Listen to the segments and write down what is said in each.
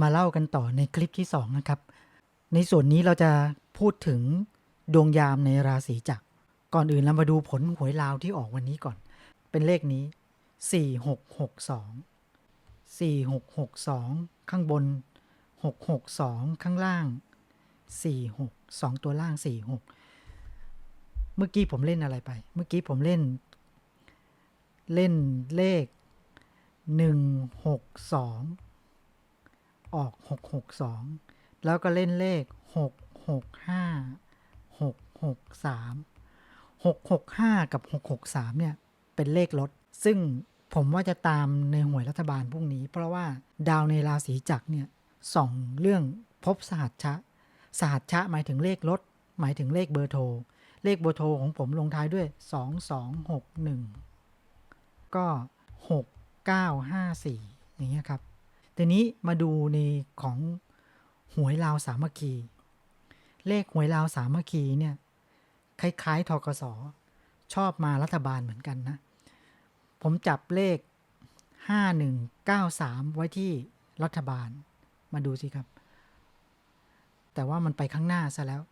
มาเล่ากันต่อในคลิปที่ 2 นะครับ ในส่วนนี้เราจะพูดถึงดวงยามในราศีจักรก่อนอื่นเรามาดูผลหวยลาวที่ออกวันนี้ก่อน เป็นเลขนี้ 4662 4662 ข้างบน 662 ข้างล่าง 46 2 ตัวล่าง 46 เมื่อกี้ผมเล่นอะไรไป เมื่อกี้ผมเล่น เล่นเลข 162 ออก 662 แล้วก็เล่นเลข 665 663 665 กับ 663 เนี่ย เป็นเลขลด ซึ่งผมว่าจะตามในหวยรัฐบาลพรุ่งนี้ เพราะว่าดาวในราศีจักรเนี่ยสองเรื่องพบสหัชชะ สหัชชะหมายถึงเลขลด หมายถึงเลขเบอร์โทร เลขเบอร์โทรของผมลงท้ายด้วย 2261 ก็ 6954 อย่างเงี้ยครับ ทีนี้มาดูในของหวยลาวสามัคคี เลขหวยลาวสามัคคีเนี่ยคล้ายๆทกสชอบมารัฐบาลเหมือนกันนะ ผมจับเลข 5193 ไว้ที่รัฐบาลมาดูสิครับ แต่ว่ามันไปข้างหน้าซะแล้ว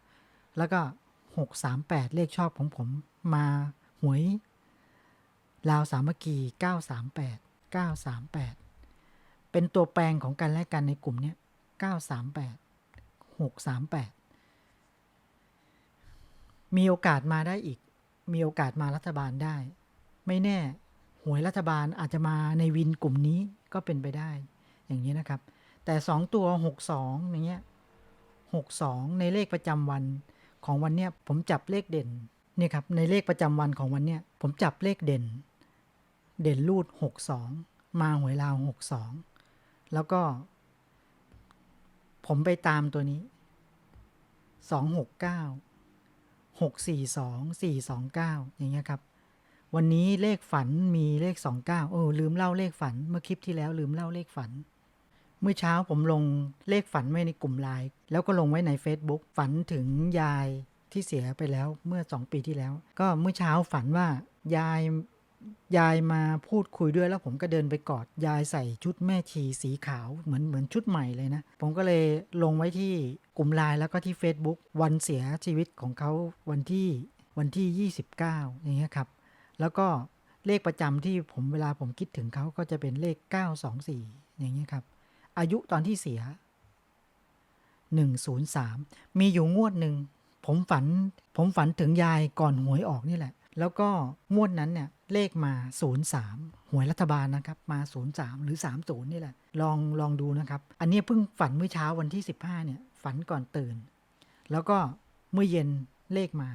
แล้วก็ 638 เลขชอบของผมมาหวยลาวสามัคคี 938 938 เป็นตัวแปรของกันและกันในกลุ่มเนี้ย938 638มีโอกาสมาได้อีก มีโอกาสมารัฐบาลได้ ไม่แน่หวยรัฐบาลอาจจะมาในวินกลุ่มนี้ก็เป็นไปได้ อย่างนี้นะครับ แต่2ตัว62อย่างเงี้ย62ในเลขประจำวันของวันเนี้ยผมจับเลขเด่นเนี่ยครับในเลขประจำวันของวันเนี้ยผมจับเลขเด่น เด่นรูด62มาหวยลาว62 แล้วก็ ผมไปตามตัวนี้269 642 429องสี่สองเก้าอย่างเงี้ยครับ วันนี้เลขฝันมีเลข29เก้าโออลืมเล่าเลขฝัน เมื่อคลิปที่แล้วลืมเล่าเลขฝัน เมื่อเช้าผมลงเลขฝันไว้ในกลุ่มไลน์แล้วก็ลงไว้ใน Facebook ฝันถึงยายที่เสียไปแล้วเมื่อ2ปีที่แล้ว ก็เมื่อเช้าฝันว่ายาย ยายมาพูดคุยด้วยแล้วผมก็เดินไปกอดยายใส่ชุดแม่ชีสีขาวเหมือนเหมือนชุดใหม่เลยนะ ผมก็เลยลงไว้ที่กลุ่มไลน์แล้วก็ที่ Facebook วันเสียชีวิตของเขาวันที่วันที่ 29 อย่างเงี้ยครับ แล้วก็เลขประจำที่ผมเวลาผมคิดถึงเขาก็จะเป็นเลข 924 อย่างเงี้ยครับ อายุตอนที่เสีย 103 มีอยู่งวดหนึ่ง ผมฝันผมฝันถึงยายก่อนหวยออกนี่แหละ แล้วก็งวดนั้นเนี่ย เลขมา 03 หวยรัฐบาลนะครับ มา 03 หรือ 30 นี่แหละ ลองลองดูนะครับ อันนี้เพิ่งฝันเมื่อเช้าวันที่ 15 เนี่ย ฝันก่อนตื่น แล้วก็เมื่อเย็นเลขมา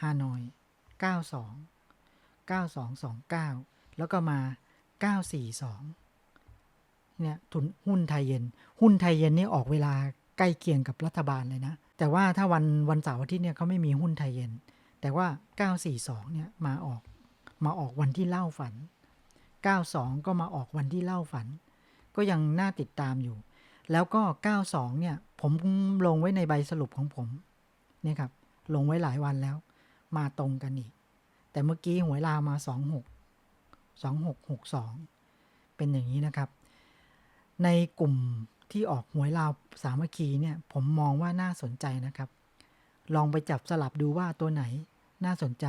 ฮานอย 92 9229 แล้วก็มา 942 เนี่ยทุนหุ้นไทยเย็น หุ้นไทยเย็นนี่ออกเวลาใกล้เคียงกับรัฐบาลเลยนะ แต่ว่าถ้าวันวันเสาร์อาทิตย์เนี่ยเขาไม่มีหุ้นไทยเย็น แต่ว่า 942 เนี่ยมาออก มาออกวันที่เล่าฝัน 92 ก็มาออกวันที่เล่าฝัน ก็ยังน่าติดตามอยู่ แล้วก็ 92 เนี่ย ผมลงไว้ในใบสรุปของผมนี่ครับ ลงไว้หลายวันแล้ว มาตรงกันอีก แต่เมื่อกี้หวยลาวมา 26 2662 เป็นอย่างนี้นะครับ ในกลุ่มที่ออกหวยลาวสามัคคีเนี่ย ผมมองว่าน่าสนใจนะครับ ลองไปจับสลับดูว่าตัวไหนน่าสนใจ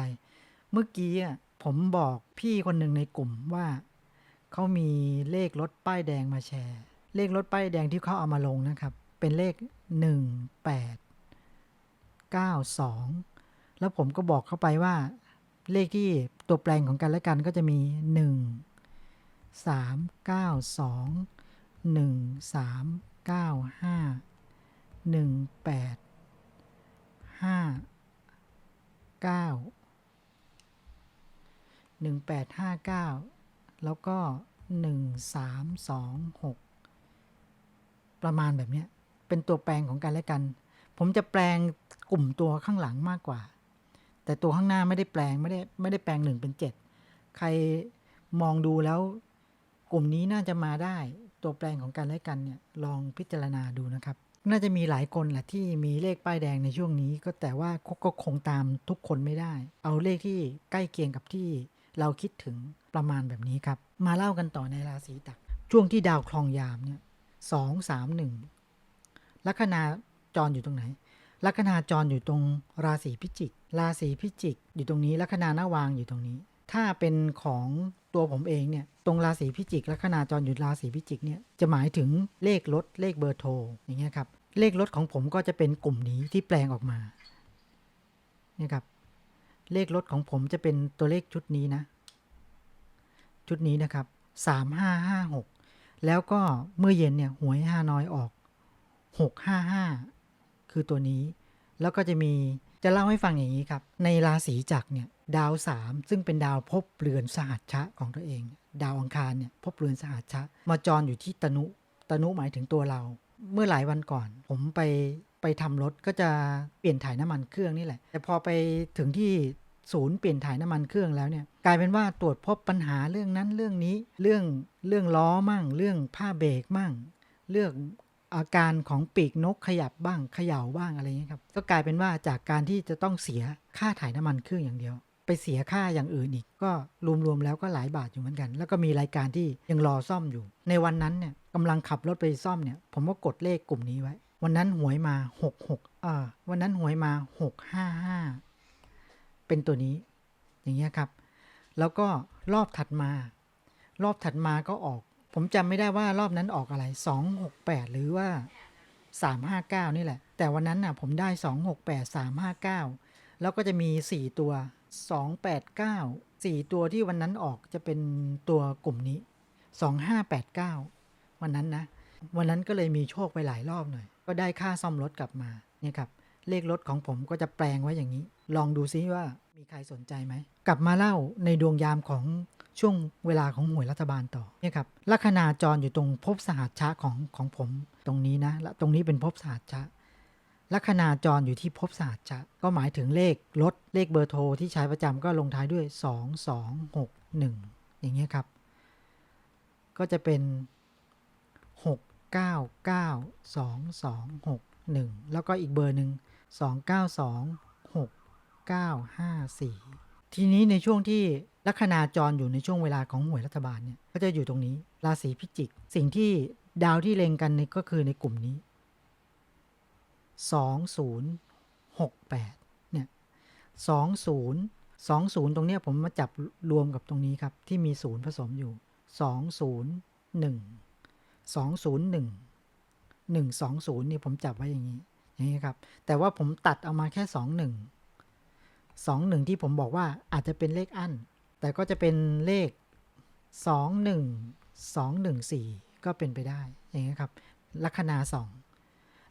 เมื่อกี้อะ ผมบอกพี่คนหนึ่งในกลุ่มว่า เขามีเลขรถป้ายแดงมาแชร์ เลขรถป้ายแดงที่เขาเอามาลงนะครับ เป็นเลข 18 92 แล้วผมก็บอกเข้าไปว่า เลขที่ตัวแปลงของกันและกันก็จะมี 1 3 9 2 1 3 9 5 1 8 5 9 1859 แล้วก็ 1326 ประมาณแบบนี้เป็นตัวแปลงของกันและกัน ผมจะแปลงกลุ่มตัวข้างหลังมากกว่า แต่ตัวข้างหน้าไม่ได้แปลงไม่ได้ไม่ได้แปลงหนึ่งเป็นเจ็ดใครมองดูแล้วกลุ่มนี้น่าจะมาได้ตัวแปลงของกันและกันเนี่ยลองพิจารณาดูนะครับ น่าจะมีหลายคนแหละที่มีเลขป้ายแดงในช่วงนี้ ก็แต่ว่าก็คงตามทุกคนไม่ได้ เอาเลขที่ใกล้เคียงกับที่ เราคิดถึงประมาณแบบนี้ครับ มาเล่ากันต่อในราศีตัก ช่วงที่ดาวคลองยามเนี่ยสองสามหนึ่งลัคนาจรอยู่ตรงไหน ลัคนาจรอยู่ตรงราศีพิจิก ราศีพิจิก อยู่ตรงนี้ ลัคนาหน้าวางอยู่ตรงนี้ ถ้าเป็นของตัวผมเองเนี่ย ตรงราศีพิจิก ลัคนาจรอยู่ราศีพิจิกเนี่ย จะหมายถึงเลขรถ เลขเบอร์โทร อย่างเงี้ยครับ เลขรถของผมก็จะเป็นกลุ่มนี้ที่แปลงออกมาเนี่ยครับ เลขรถของผมจะเป็นตัวเลขชุดนี้นะ ชุดนี้นะครับสามห้าห้าหกแล้วก็เมื่อเย็นเนี่ยหวยฮานอยออกหกห้าห้าคือตัวนี้ แล้วก็จะมีจะเล่าให้ฟังอย่างนี้ครับ ในราศีจักรเนี่ยดาวสามซึ่งเป็นดาวภพเรือนสหัชชะของตัวเอง ดาวอังคารเนี่ยภพเรือนสหัชชะ มาจรอยู่ที่ตนุตนุหมายถึงตัวเรา เมื่อหลายวันก่อน ผมไปไปทำรถก็จะเปลี่ยนถ่ายน้ำมันเครื่องนี่แหละ แต่พอไปถึงที่ ศูนย์เปลี่ยนถ่ายน้ำมันเครื่องแล้วเนี่ยกลายเป็นว่าตรวจพบปัญหาเรื่องนั้นเรื่องนี้เรื่องเรื่องล้อมั่ง เรื่องผ้าเบรกมั่ง เรื่องอาการของปีกนกขยับบ้างเขย่าบ้างอะไรเงี้ยครับก็กลายเป็นว่าจากการที่จะต้องเสียค่าถ่ายน้ำมันเครื่องอย่างเดียว ไปเสียค่าอย่างอื่นอีก ก็รวมๆแล้วก็หลายบาทอยู่เหมือนกัน แล้วก็มีรายการที่ยังรอซ่อมอยู่ ในวันนั้นเนี่ยกำลังขับรถไปซ่อมเนี่ย ผมก็กดเลขกลุ่มนี้ไว้ วันนั้นหวยมา 6 6อ่าวันนั้นหวยมา 655 เป็นตัวนี้ อย่างเงี้ยครับ แล้วก็รอบถัดมา รอบถัดมาก็ออก ผมจำไม่ได้ว่ารอบนั้นออกอะไร 268 หรือว่า 359 นี่แหละ แต่วันนั้นน่ะผมได้ 268 359 แล้วก็จะมี 4 ตัว 289 4 ตัวที่วันนั้นออกจะเป็นตัวกลุ่มนี้ 2589 วันนั้นนะ วันนั้นก็เลยมีโชคไปหลายรอบหน่อย ก็ได้ค่าซ่อมรถกลับมาเนี่ยครับเลขรถของผมก็จะแปลงไว้อย่างนี้ ลองดูซิว่ามีใครสนใจไหม กลับมาเล่าในดวงยามของช่วงเวลาของหวยรัฐบาลต่อเนี่ยครับลัคนาจรอยู่ตรงภพสหัชชะของของผมตรงนี้นะและตรงนี้เป็นภพสหัชชะลัคนาจรอยู่ที่ภพสหัชชะก็หมายถึงเลขรถเลขเบอร์โทรที่ใช้ประจำก็ลงท้ายด้วย 2 2 6 1 อย่างเงี้ยครับ ก็จะเป็น 6 9 9 2 2 6 1 แล้วก็อีกเบอร์หนึ่ง2 9 2 6 9 5 4 ทีนี้ในช่วงที่ลัคนาจรอยู่ในช่วงเวลาของหวยรัฐบาลเนี่ยก็จะอยู่ตรงนี้ราศีพิจิก สิ่งที่ดาวที่เล็งกันในก็คือในกลุ่มนี้ 2068 เนี่ย 20 20 ตรงเนี้ยผมมาจับรวมกับตรงนี้ครับ ที่มีศูนย์ผสมอยู่ 201 201 120 นี่ผมจับไว้อย่างนี้อย่างนี้ครับ แต่ว่าผมตัดเอามาแค่ 21 21 ที่ผมบอกว่าอาจจะเป็นเลขอั้น แต่ก็จะเป็นเลข 21 214 ก็เป็นไปได้ อย่างนี้ครับลัคนาสอง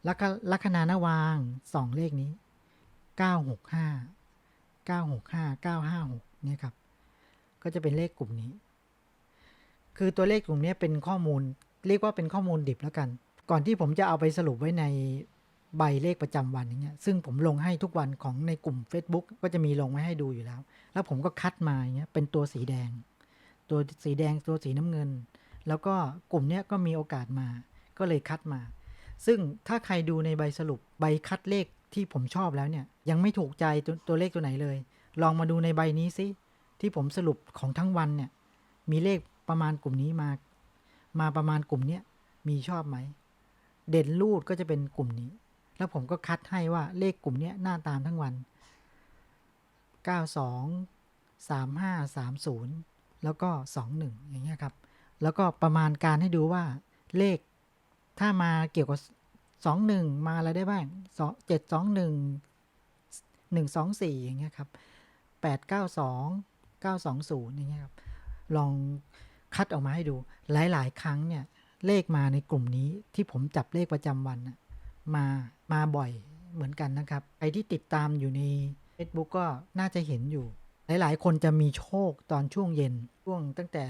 ลัคลัคนาหน้าวางสองเลขนี้ 965 965 956เนี่ยครับ ก็จะเป็นเลขกลุ่มนี้ คือตัวเลขกลุ่มนี้เป็นข้อมูล เรียกว่าเป็นข้อมูลดิบแล้วกัน ก่อนที่ผมจะเอาไปสรุปไว้ใน ใบเลขประจำวันอย่างเงี้ยซึ่งผมลงให้ทุกวันของในกลุ่ม Facebook ก็จะมีลงไว้ให้ดูอยู่แล้ว แล้วผมก็คัดมาอย่างเงี้ยเป็นตัวสีแดง ตัวสีแดงตัวสีน้ำเงิน แล้วก็กลุ่มเนี้ยก็มีโอกาสมา ก็เลยคัดมา ซึ่งถ้าใครดูในใบสรุปใบคัดเลขที่ผมชอบแล้วเนี่ยยังไม่ถูกใจตัวตัวเลขตัวไหนเลย ลองมาดูในใบนี้สิที่ผมสรุปของทั้งวันเนี่ยมีเลขประมาณกลุ่มนี้มา มาประมาณกลุ่มเนี้ยมีชอบไหม เด่นรูดก็จะเป็นกลุ่มนี้ แล้วผมก็คัดให้ว่าเลขกลุ่มนี้หน้าตามทั้งวัน 92 35 30 แล้วก็ 21 อย่างเงี้ยครับ แล้วก็ประมาณการให้ดูว่าเลขถ้ามาเกี่ยวกับ 21 มาอะไรได้บ้าง 7 2 1 1 2 4 อย่างเงี้ยครับ 8 9 2 9 2 0 อย่างเงี้ยครับ ลองคัดออกมาให้ดูหลาย ๆ ครั้งเนี่ยเลขมาในกลุ่มนี้ที่ผมจับเลขประจำวันนะ มามาบ่อยเหมือนกันนะครับใครที่ติดตามอยู่ใน Facebook ก็น่าจะเห็นอยู่ หลาย ๆ คนจะมีโชคตอนช่วงเย็น ช่วงตั้งแต่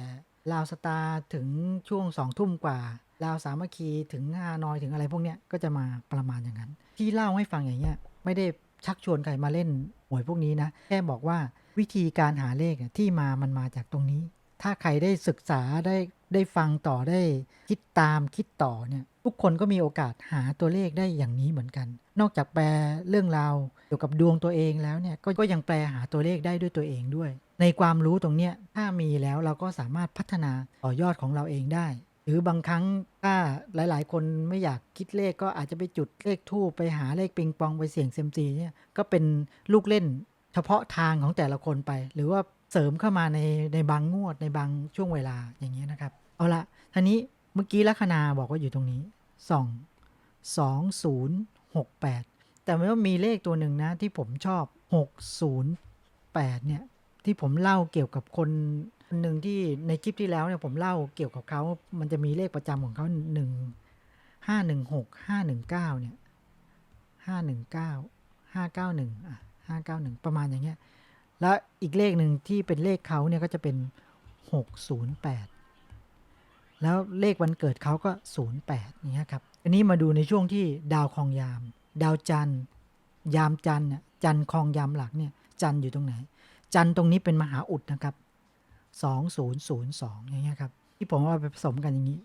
ลาวสตาร์ถึงช่วงสองทุ่มกว่าลาวสามัคคีถึงฮานอยถึงอะไรพวกเนี้ยก็จะมาประมาณอย่างนั้น ที่เล่าให้ฟังอย่างเงี้ยไม่ได้ชักชวนใครมาเล่นหวยพวกนี้นะ แค่บอกว่าวิธีการหาเลขที่มามันมาจากตรงนี้ ถ้าใครได้ศึกษาได้ได้ฟังต่อได้คิดตามคิดต่อเนี่ยทุกคนก็มีโอกาสหาตัวเลขได้อย่างนี้เหมือนกัน นอกจากแปลเรื่องราวเกี่ยวกับดวงตัวเองแล้วเนี่ยก็ก็ยังแปลหาตัวเลขได้ด้วยตัวเองด้วย ในความรู้ตรงเนี้ยถ้ามีแล้วเราก็สามารถพัฒนาต่อยอดของเราเองได้ หรือบางครั้งถ้าหลายๆ คนไม่อยากคิดเลขก็อาจจะไปจุดเลขทูปไปหาเลขปิงปองไปเสี่ยงเซมซีเนี่ยก็เป็นลูกเล่นเฉพาะทางของแต่ละคนไป หรือว่า เสริมเข้ามาในในบางงวดในบางช่วงเวลาอย่างนี้ยนะครับ เอาละทีนี้เมื่อกี้ลัคนาบอกว่าอยู่ตรงนี้สองสองศูนย์หกแปดแต่ว่ามีเลขตัวหนึ่งนะที่ผมชอบหกศูนย์แปดเนี่ยที่ผมเล่าเกี่ยวกับคนหนึ่งที่ในคลิปที่แล้วเนี่ยผมเล่าเกี่ยวกับเขามันจะมีเลขประจำของเขาหนึ่งห้าหนึ่งหกห้าหนึ่งเก้าเนี่ยห้าหนึ่งเก้าห้าเก้าหนึ่งอะห้าเก้าหนึ่งประมาณอย่างเงี้ย แล้วอีกเลขหนึ่งที่เป็นเลขเขาเนี่ยก็จะเป็นหกศูนย์แปดแล้วเลขวันเกิดเขาก็ศูนย์แปดอย่างเงี้ยครับ อันนี้มาดูในช่วงที่ดาวคองยาม ดาวจันทร์ยามจันทร์เนี่ยจันทร์คองยามหลักเนี่ยจันทร์อยู่ตรงไหน จันทร์ตรงนี้เป็นมหาอุดนะครับ 2002อย่างเงี้ยครับที่ผมเอาไปผสมกันอย่างนี้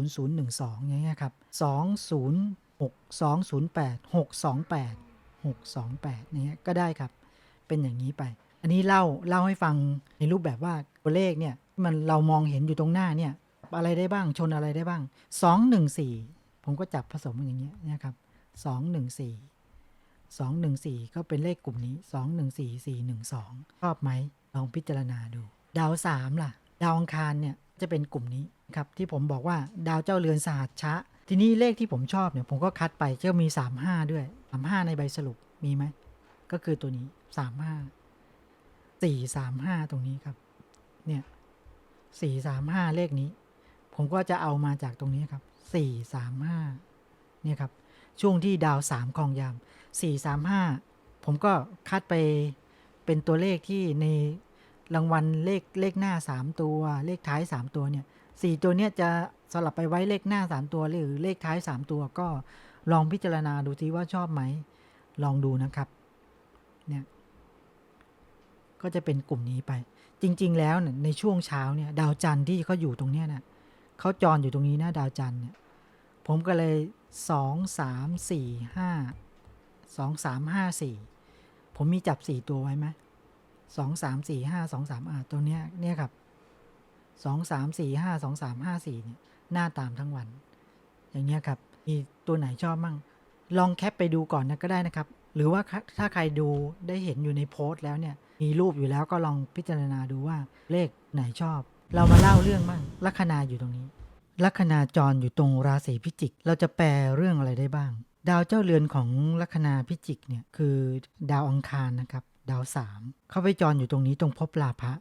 210012อย่างเงี้ยครับ206 208 628 628อย่างเงี้ยก็ได้ครับ เป็นอย่างนี้ไป อันนี้เล่าเล่าให้ฟังในรูปแบบว่าตัวเลขเนี่ยมันเรามองเห็นอยู่ตรงหน้าเนี่ยอะไรได้บ้างชนอะไรได้บ้าง 214 ผมก็จับผสมอย่างเงี้ยนะครับ 214 214 ก็เป็นเลขกลุ่มนี้ 214412 ชอบไหมลองพิจารณาดู ดาว 3 ล่ะ ดาวอังคารเนี่ยจะเป็นกลุ่มนี้ครับที่ผมบอกว่าดาวเจ้าเรือนสหัสชะ ทีนี้เลขที่ผมชอบเนี่ยผมก็คัดไปจะมี 35 ด้วย 35 ในใบสรุปมีไหมก็คือตัวนี้ 35 435ตรงนี้ครับ เนี่ย435เลขนี้ ผมก็จะเอามาจากตรงนี้ครับ435เนี่ยครับ ช่วงที่ดาวสามคลองยาม435ผมก็คัดไปเป็นตัวเลขที่ในรางวัลเลขเลขหน้า3ตัว เลขท้าย3ตัวเนี่ยสี่ตัวเนี้ยจะสลับไปไว้เลขหน้า3ตัวหรือเลขท้าย3ตัวก็ลองพิจารณาดูทีว่าชอบไหม ลองดูนะครับ เนี่ย ก็จะเป็นกลุ่มนี้ไป จริง ๆ แล้วนในช่วงเช้าเนี่ย ดาวจันทร์ที่เขาอยู่ตรงเนี้ยนะเขาจรอยู่ตรงนี้นะดาวจันทร์เนี่ย ผมก็เลยสองสามสี่ห้าสองสามห้าสี่ผมมีจับสี่ตัวไว้ไหมสองสามสี่ห้าสองสามอ่าตัวเนี้ยเนี่ยครับสองสามสี่ห้าสองสามห้าสี่เนี่ยหน้าตามทั้งวัน อย่างเงี้ยครับ มีตัวไหนชอบมั่ง ลองแคปไปดูก่อนนะก็ได้นะครับ หรือว่าถ้าใครดูได้เห็นอยู่ในโพสต์แล้วเนี่ย มีรูปอยู่แล้วก็ลองพิจารณาดูว่าเลขไหนชอบ เรามาเล่าเรื่องบ้างลัคนาอยู่ตรงนี้ ลัคนาจรอยู่ตรงราศีพิจิก เราจะแปลเรื่องอะไรได้บ้าง ดาวเจ้าเรือนของลัคนาพิจิกเนี่ยคือดาวอังคารนะครับ ดาวสามเข้าไปจรอยู่ตรงนี้ตรงภพลาภะ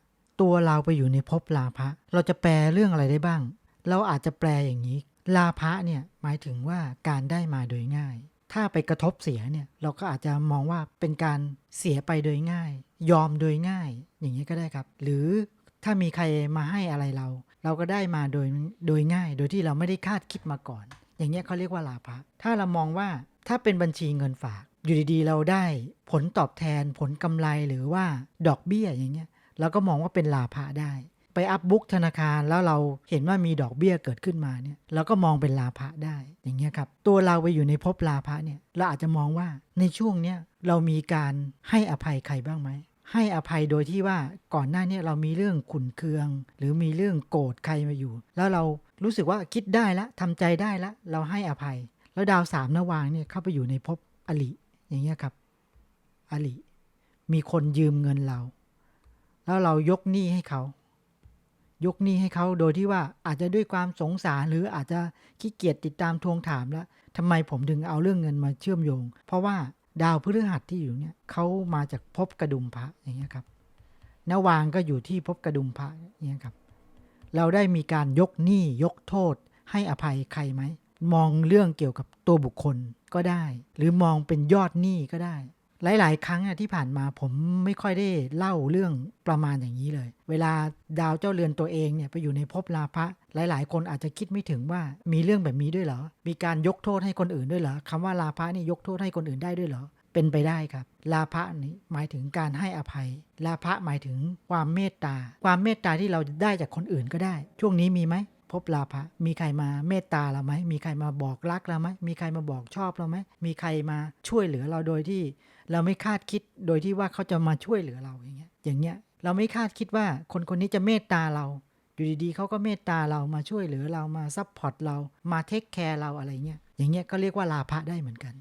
ตัวเราไปอยู่ในภพลาภะเราจะแปลเรื่องอะไรได้บ้าง เราอาจจะแปลอย่างนี้ ลาภะเนี่ยหมายถึงว่าการได้มาโดยง่าย ถ้าไปกระทบเสียเนี่ยเราก็อาจจะมองว่าเป็นการเสียไปโดยง่าย ยอมโดยง่าย อย่างนี้ก็ได้ครับ หรือถ้ามีใครมาให้อะไรเรา เราก็ได้มาโดยโดยง่าย โดยที่เราไม่ได้คาดคิดมาก่อน อย่างเงี้เขาเรียกว่าลาภะถ้าเรามองว่าถ้าเป็นบัญชีเงินฝาก อยู่ดีๆ เราได้ผลตอบแทนผลกำไรหรือว่าดอกเบี้ยอย่างเงี้ยเราก็มองว่าเป็นลาภะได้ ไปอัพบุ๊กธนาคารแล้วเราเห็นว่ามีดอกเบี้ยเกิดขึ้นมาเนี่ยเราก็มองเป็นลาภะได้อย่างเงี้ยครับตัวเราไปอยู่ในภพลาภะเนี่ยเราอาจจะมองว่าในช่วงเนี้ยเรามีการให้อภัยใครบ้างไหมให้อภัยโดยที่ว่าก่อนหน้านี้เรามีเรื่องขุนเคือง หรือมีเรื่องโกรธใครมาอยู่ แล้วเรารู้สึกว่าคิดได้ละทำใจได้ละเราให้อภัย แล้วดาวสามนวางเนี่ยเข้าไปอยู่ในภพอลิอย่างเงี้ยครับอลิมีคนยืมเงินเรา แล้วเรายกหนี้ให้เขา ยกหนี้ให้เขาโดยที่ว่าอาจจะด้วยความสงสารหรืออาจจะขี้เกียจติดตามทวงถามแล้วทำไมผมถึงเอาเรื่องเงินมาเชื่อมโยง เพราะว่าดาวพฤหัสที่อยู่เนี่ยเขามาจากภพกระดุมพระอย่างเงี้ยครับนวางก็อยู่ที่ภพกระดุมพระอย่างเงี้ยครับ เราได้มีการยกหนี้ยกโทษ ให้อภัยใครไหมมองเรื่องเกี่ยวกับตัวบุคคลก็ได้ หรือมองเป็นยอดหนี้ก็ได้ หลาย ๆ ครั้งที่ผ่านมาผมไม่ค่อยได้เล่าเรื่องประมาณอย่างนี้เลย เวลาดาวเจ้าเรือนตัวเองเนี่ยไปอยู่ในภพลาภะหลาย ๆ คนอาจจะคิดไม่ถึงว่ามีเรื่องแบบนี้ด้วยเหรอ มีการยกโทษให้คนอื่นด้วยเหรอคำว่าลาภะนี่ยกโทษให้คนอื่นได้ด้วยเหรอ เป็นไปได้ครับ ลาภะนี้หมายถึงการให้อภัย ลาภะหมายถึงความเมตตา ความเมตตาที่เราได้จากคนอื่นก็ได้ ช่วงนี้มีไหม บลาภะมีใครมาเมตตาเราไหมมีใครมาบอกรักเราไหมมีใครมาบอกชอบเราไหมมีใครมาช่วยเหลือเราโดยที่ เราไม่คาดคิดโดยที่ว่าเขาจะมาช่วยเหลือเราอย่างเงี้ยอย่างเงี้ยเราไม่คาดคิดว่าคนคนนี้จะเมตตาเราอยู่ดีๆเขาก็เมตตาเรามาช่วยเหลือเรามาซัพพอร์ตเรามาเทคแคร์เราอะไรเงี้ยอย่างเงี้ยก็เรียกว่าลาภะได้เหมือนกัน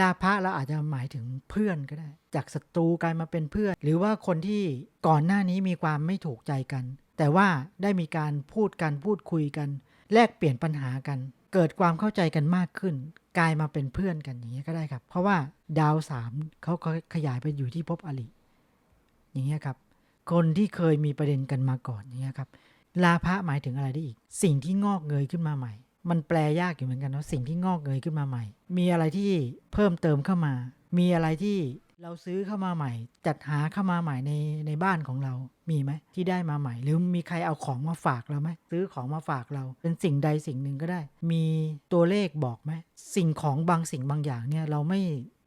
ลาภะเราอาจจะหมายถึงเพื่อนก็ได้ จากศัตรูกลายมาเป็นเพื่อน หรือว่าคนที่ก่อนหน้านี้มีความไม่ถูกใจกัน แต่ว่าได้มีการพูดกันพูดคุยกัน แลกเปลี่ยนปัญหากัน เกิดความเข้าใจกันมากขึ้น กลายมาเป็นเพื่อนกันอย่างเงี้ยก็ได้ครับ เพราะว่าดาวสามเขาขยายไปอยู่ที่ภพอริอย่างเงี้ยครับ คนที่เคยมีประเด็นกันมาก่อนอย่างเงี้ยครับลาภะหมายถึงอะไรได้อีก สิ่งที่งอกเงยขึ้นมาใหม่ มันแปลยากอยู่เหมือนกันเนาะสิ่งที่งอกเงยขึ้นมาใหม่ มีอะไรที่เพิ่มเติมเข้ามา มีอะไรที่ เราซื้อเข้ามาใหม่ จัดหาเข้ามาใหม่ในในบ้านของเรามีไหมที่ได้มาใหม่ หรือมีใครเอาของมาฝากเราไหมซื้อของมาฝากเรา เป็นสิ่งใดสิ่งหนึ่งก็ได้ มีตัวเลขบอกไหมสิ่งของบางสิ่งบางอย่างเนี่ยเราไม่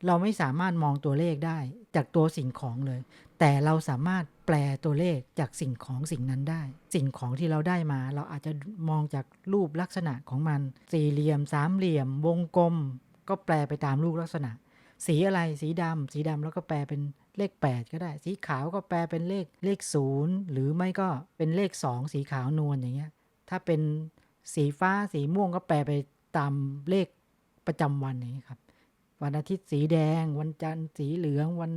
เราไม่สามารถมองตัวเลขได้จากตัวสิ่งของเลย แต่เราสามารถแปลตัวเลขจากสิ่งของสิ่งนั้นได้ สิ่งของที่เราได้มา เราอาจจะมองจากรูปลักษณะของมัน สี่เหลี่ยม สามเหลี่ยม วงกลม ก็แปลไปตามรูปลักษณะ สีอะไรสีดำสีดำแล้วก็แปลเป็นเลข 8 ก็ได้ สีขาวก็แปลเป็นเลขเลขศูนย์หรือไม่ก็เป็นเลข 2 สีขาวนวลอย่างเงี้ยถ้าเป็นสีฟ้าสีม่วงก็แปลไปตามเลขประจำวันอย่างเงี้ยครับวันอาทิตย์สีแดง วันจันทร์สีเหลืองวัน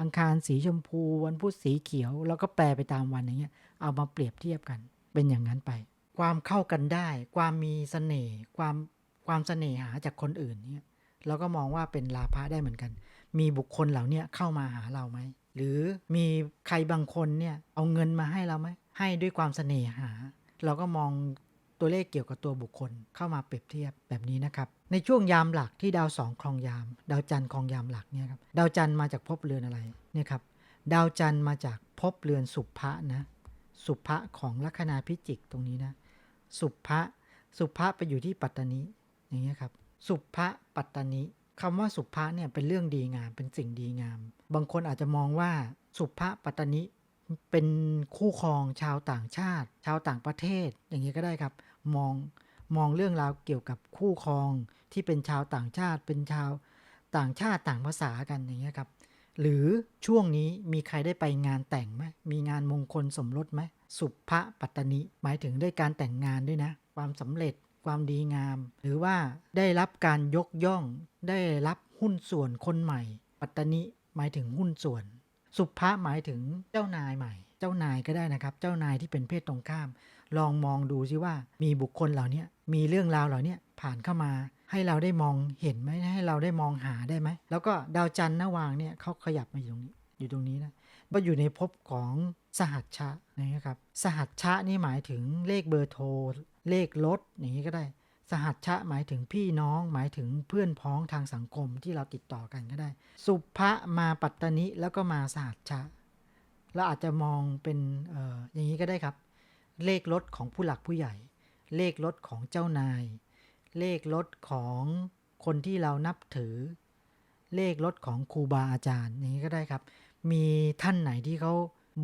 อังคารสีชมพู วันพุธสีเขียว แล้วก็แปลไปตามวันอย่างเงี้ยเอามาเปรียบเทียบกันเป็นอย่างนั้นไป ความเข้ากันได้ ความมีเสน่ห์ความความเสน่หาจากคนอื่นเนี่ย เราก็มองว่าเป็นลาภะได้เหมือนกัน มีบุคคลเหล่านี้เข้ามาหาเราไหม หรือมีใครบางคนเนี่ยเอาเงินมาให้เราไหม ให้ด้วยความเสน่หา เราก็มองตัวเลขเกี่ยวกับตัวบุคคลเข้ามาเปรียบเทียบแบบนี้นะครับ ในช่วงยามหลักที่ดาวสองครองยาม ดาวจันทร์ครองยามหลักเนี่ยครับ ดาวจันทร์มาจากภพเรือนอะไรเนี่ยครับ ดาวจันทร์มาจากภพเรือนสุภะนะ สุภะของลัคนาพิจิกตรงนี้นะ สุภะ สุภะไปอยู่ที่ปัตตานีอย่างเงี้ยครับ สุภะปัตตานีคำว่าสุภะเนี่ยเป็นเรื่องดีงามเป็นสิ่งดีงาม บางคนอาจจะมองว่าสุภะปัตตานีเป็นคู่ครองชาวต่างชาติ ชาวต่างประเทศ อย่างนี้ก็ได้ครับมองมองเรื่องราวเกี่ยวกับคู่ครองที่เป็นชาวต่างชาติ เป็นชาวต่างชาติต่างภาษากันอย่างเงี้ยครับ หรือช่วงนี้มีใครได้ไปงานแต่งไหมมีงานมงคลสมรสไหมสุภะปัตตนิหมายถึงได้การแต่งงานด้วยนะ ความสำเร็จ ความดีงาม หรือว่าได้รับการยกย่อง ได้รับหุ้นส่วนคนใหม่ ปัตตนิหมายถึงหุ้นส่วน สุภะหมายถึงเจ้านายใหม่ เจ้านายก็ได้นะครับ เจ้านายที่เป็นเพศตรงข้าม ลองมองดูซิว่ามีบุคคลเหล่านี้มีเรื่องราวเหล่านี้ผ่านเข้ามาให้เราได้มองเห็นไหมให้เราได้มองหาได้ไหม แล้วก็ดาวจันทร์นวางเนี่ยเขาขยับมาอยู่ตรงนี้อยู่ตรงนี้นะว่าอยู่ในภพของสหัชชะนะครับ สหัชชะนี่หมายถึงเลขเบอร์โทร เลขรถอย่างนี้ก็ได้ สหัชชะหมายถึงพี่น้องหมายถึงเพื่อนพ้องทางสังคมที่เราติดต่อกันก็ได้ สุภะมาปัตตนิแล้วก็มาสหัชชะเราอาจจะมองเป็นอออย่างนี้ก็ได้ครับ เลขรถของผู้หลักผู้ใหญ่ เลขรถของเจ้านาย เลขรถของคนที่เรานับถือ เลขรถของครูบาอาจารย์อย่างนี้ก็ได้ครับ มีท่านไหนที่เขา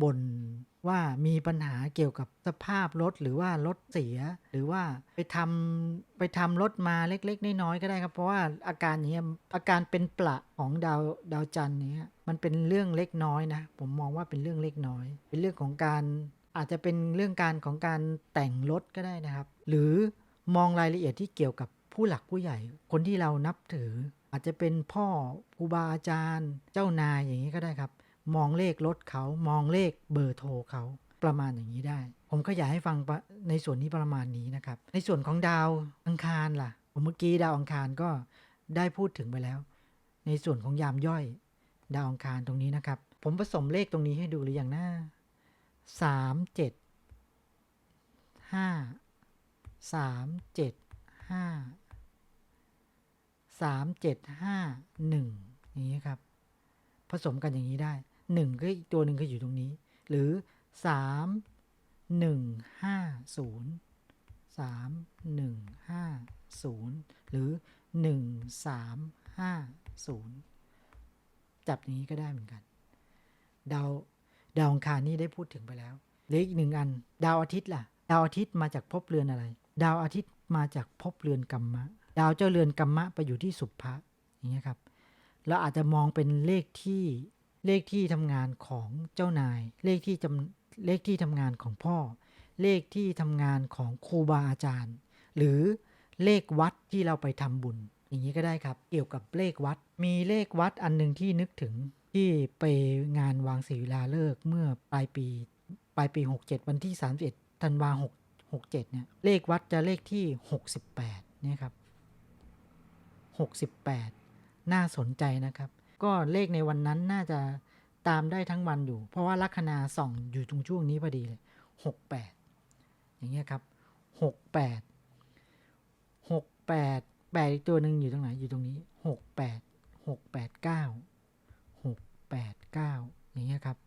บ่นว่ามีปัญหาเกี่ยวกับสภาพรถหรือว่ารถเสีย หรือว่าไปทำไปทำรถมาเล็ก ๆ น้อยๆก็ได้ครับ เพราะว่าอาการอย่างเงี้ยอาการเป็นประของดาวดาวจันทร์เนี้ยมันเป็นเรื่องเล็กน้อยนะ ผมมองว่าเป็นเรื่องเล็กน้อย เป็นเรื่องของการอาจจะเป็นเรื่องการของการแต่งรถก็ได้นะครับ หรือมองรายละเอียดที่เกี่ยวกับผู้หลักผู้ใหญ่ คนที่เรานับถือ อาจจะเป็นพ่อครูบาอาจารย์ เจ้านายอย่างนี้ก็ได้ครับ มองเลขรถเขามองเลขเบอร์โทรเขาประมาณอย่างนี้ได้ ผมก็อยากให้ฟังในส่วนนี้ประมาณนี้นะครับ ในส่วนของดาวอังคารล่ะผมเมื่อกี้ดาวอังคารก็ได้พูดถึงไปแล้ว ในส่วนของยามย่อย ดาวอังคารตรงนี้นะครับ ผมผสมเลขตรงนี้ให้ดูหรือยังนะสามเจ็ดห้าสามเจ็ดห้าสามเจ็ดห้าหนึ่งอย่างนี้ครับ ผสมกันอย่างนี้ได้ หนึ่งก็อีกตัวหนึ่งก็อยู่ตรงนี้ หรือสามหนึ่งห้าศูนย์สามหนึ่งห้าศูนย์หรือหนึ่งสามห้าศูนย์จับอย่างนี้ก็ได้เหมือนกันดาวดาวองคารนี่ได้พูดถึงไปแล้วเหลืออีกหนึ่งอัน ดาวอาทิตย์ล่ะ ดาวอาทิตย์มาจากภพเรือนอะไร ดาวอาทิตย์มาจากภพเรือนกัมมะ ดาวเจ้าเรือนกัมมะไปอยู่ที่สุภะอย่างเงี้ยครับเราอาจจะมองเป็นเลขที่ เลขที่ทำงานของเจ้านาย เลขที่จำเลขที่ทำงานของพ่อ เลขที่ทำงานของครูบาอาจารย์ หรือเลขวัดที่เราไปทำบุญ อย่างนี้ก็ได้ครับ เกี่ยวกับเลขวัด มีเลขวัดอันหนึ่งที่นึกถึงที่ไปงานวางศิลาฤกษ์เมื่อปลายปีปลายปี 67 วันที่ 31ธันวา6 67เนี่ยเลขวัดจะเลขที่ 68เนี่ยครับ 68 น่าสนใจนะครับ ก็เลขในวันนั้นน่าจะตามได้ทั้งวันอยู่ เพราะว่าลัคนาส่องอยู่ตรงช่วงนี้พอดีเลย68อย่างเงี้ยครับ68 68 8อีกตัวหนึ่งอยู่ตรงไหนอยู่ตรงนี้68 689 689อย่างเงี้ยครับ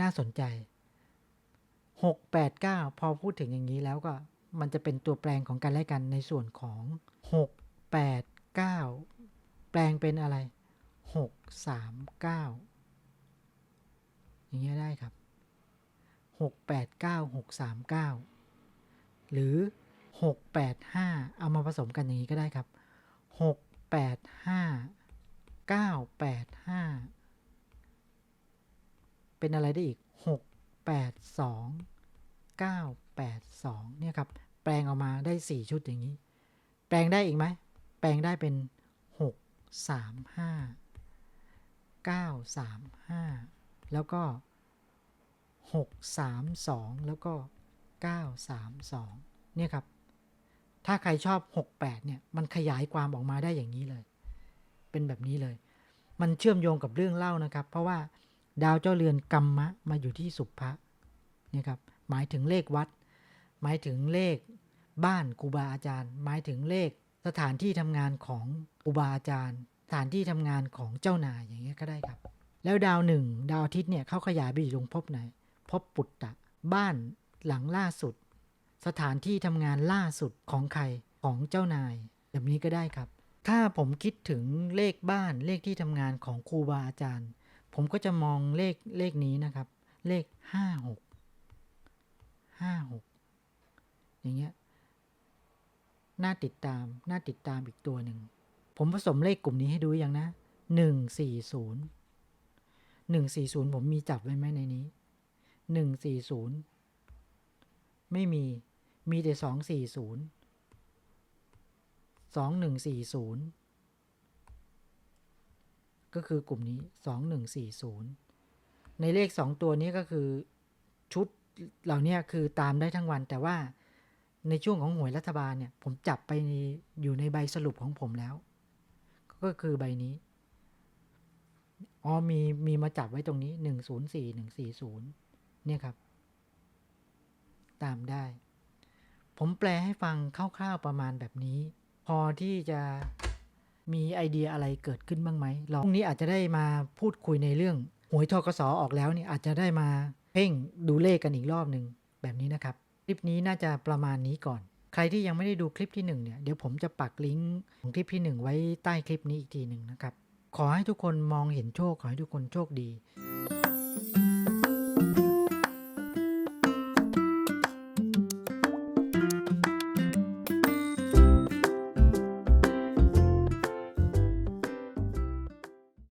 น่าสนใจ689พอพูดถึงอย่างนี้แล้วก็มันจะเป็นตัวแปลงของกันและกันในส่วนของ6 8 9 แปลงเป็นอะไร 6 3 9 อย่างเงี้ยได้ครับ 6 8 9 6 3 9 หรือ 6 8 5 เอามาผสมกันอย่างนี้ก็ได้ครับ 6 8 5 9 8 5 เป็นอะไรได้อีก 6 8 2 9 8 2 เนี่ยครับ แปลงออกมาได้ 4 ชุดอย่างนี้ แปลงได้อีกไหม แปลงได้เป็น 6 3 5 9 3 5แล้วก็6 3 2แล้วก็9 3 2เนี่ยครับ ถ้าใครชอบ68เนี่ย มันขยายความออกมาได้อย่างนี้เลย เป็นแบบนี้เลย มันเชื่อมโยงกับเรื่องเล่านะครับ เพราะว่าดาวเจ้าเรือนกรรมะมาอยู่ที่สุภะเนี่ยครับ หมายถึงเลขวัด หมายถึงเลขบ้านครูบาอาจารย์ หมายถึงเลขสถานที่ทำงานของ ครูบาอาจารย์สถานที่ทำงานของเจ้านายอย่างเงี้ยก็ได้ครับ แล้วดาวหนึ่งดาวอาทิตย์เนี่ยเขาขยายไปอยู่ตรงภพไหนภพปุตตะ บ้านหลังล่าสุด สถานที่ทำงานล่าสุดของใครของเจ้านาย แบบนี้ก็ได้ครับ ถ้าผมคิดถึงเลขบ้านเลขที่ทำงานของครูบาอาจารย์ ผมก็จะมองเลขเลขนี้นะครับ เลขห้าหกห้าหกอย่างเงี้ยน่าติดตามน่าติดตามอีกตัวหนึ่ง ผมผสมเลขกลุ่มนี้ให้ดูยังนะหนึ่งสี่ศูนย์หนึ่งสี่ศูนย์ผมมีจับไว้ไหมในนี้หนึ่งสี่ศูนย์ไม่มีมีแต่สองสี่ศูนย์สองหนึ่งสี่ศูนย์ก็คือกลุ่มนี้สองหนึ่งสี่ศูนย์ในเลขสองตัวนี้ก็คือชุดเหล่านี้คือตามได้ทั้งวันแต่ว่าในช่วงของหวยรัฐบาลเนี่ย ผมจับไปอยู่ในใบสรุปของผมแล้ว ก็คือใบนี้ อ๋อมีมีมาจับไว้ตรงนี้หนึ่งศูนย์สี่หนึ่งสี่ศูนย์เนี่ยครับ ตามได้ ผมแปลให้ฟังคร่าวๆประมาณแบบนี้ พอที่จะมีไอเดียอะไรเกิดขึ้นบ้างไหมลองพรุ่งนี้อาจจะได้มาพูดคุยในเรื่องหวยทกสออกแล้วเนี่ยอาจจะได้มาเพ่งดูเลขกันอีกรอบหนึ่งแบบนี้นะครับ คลิปนี้น่าจะประมาณนี้ก่อน ใครที่ยังไม่ได้ดูคลิปที่หนึ่งเนี่ยเดี๋ยวผมจะปักลิงก์ของคลิปที่หนึ่งไว้ใต้คลิปนี้อีกทีหนึ่งนะครับ ขอให้ทุกคนมองเห็นโชค ขอให้ทุกคนโชคดี